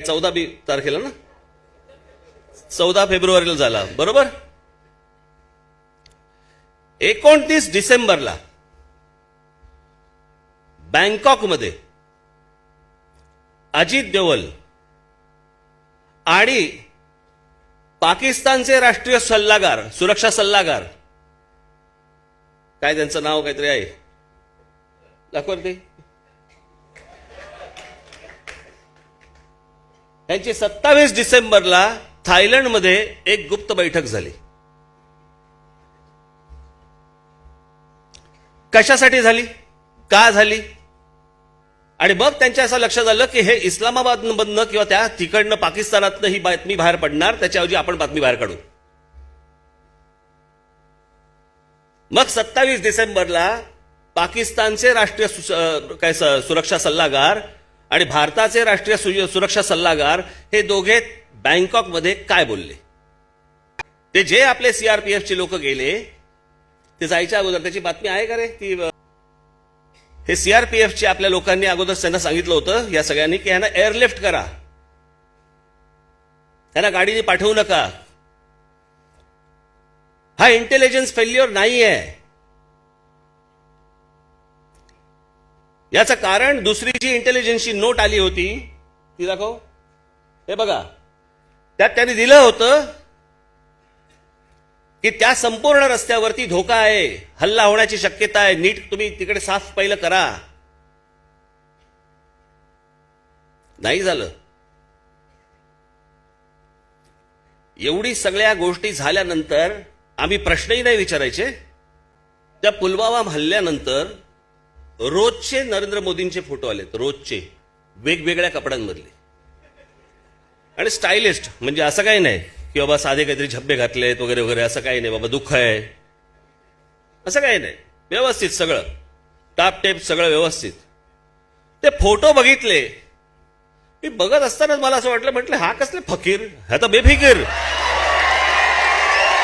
चौदा बी तारखेला ना? चौदा फेब्रुवारीला झाला. बरोबर? एकोणतीस डिसेंबरला बँकॉकमध्ये अजित देवल आणि पाकिस्तानचे राष्ट्रीय सल्लागार सुरक्षा सल्लागार काय त्यांचं नाव काहीतरी आहे? दाखवते त्यांची सत्तावीस डिसेंबरला थायलंडमध्ये एक गुप्त बैठक झाली. कशासाठी झाली? का झाली? आणि मग त्यांच्या असं लक्षात आलं की हे इस्लामाबादमधनं किंवा त्या तिकडनं पाकिस्तानातनं ही बातमी बाहेर पडणार त्याच्याऐवजी आपण बातमी बाहेर काढू. मग सत्तावीस डिसेंबरला पाकिस्तानचे राष्ट्रीय काय सुरक्षा सल्लागार आणि भारताचे राष्ट्रीय सु- सुरक्षा सल्लागार हे दोघे बँकॉकमध्ये काय बोलले? ते जे आपले सीआरपीएफचे लोक गेले ते जायच्या अगोदर त्याची बातमी आहे का रे? ती हे सीआरपीएफचे आपल्या लोकांनी अगोदर त्यांना सांगितलं होतं या सगळ्यांनी की यांना एअरलिफ्ट करा. त्यांना गाडीने पाठवू नका. हा इंटेलिजन्स फेल्युअर नाही आहे याचं कारण दुसरी जी इंटेलिजन्सची नोट आली होती. ती दाखव. हे बघा. त्यात त्यांनी दिलं होतं की त्या संपूर्ण रस्त्यावरती धोका आहे. हल्ला होण्याची शक्यता आहे. नीट तुम्ही तिकडे साफ पहिलं करा. नाही झालं. एवढी सगळ्या गोष्टी झाल्यानंतर आम्ही प्रश्नही नाही विचारायचे. त्या पुलवामा हल्ल्यानंतर रोजचे नरेंद्र मोदींचे फोटो आलेत रोजचे. वेगवेगळ्या कपड्यांमधले. आणि स्टायलिस्ट म्हणजे असं काही नाही की बाबा साधे काहीतरी झब्बे घातलेत वगैरे वगैरे असं काही नाही. बाबा दुःख आहे. असं काही नाही. व्यवस्थित सगळं. टाप टेप सगळं व्यवस्थित. ते फोटो बघितले. मी बघत असतानाच मला असं वाटलं म्हटलं हा कसले फकीर? हा तर बेफिकीर.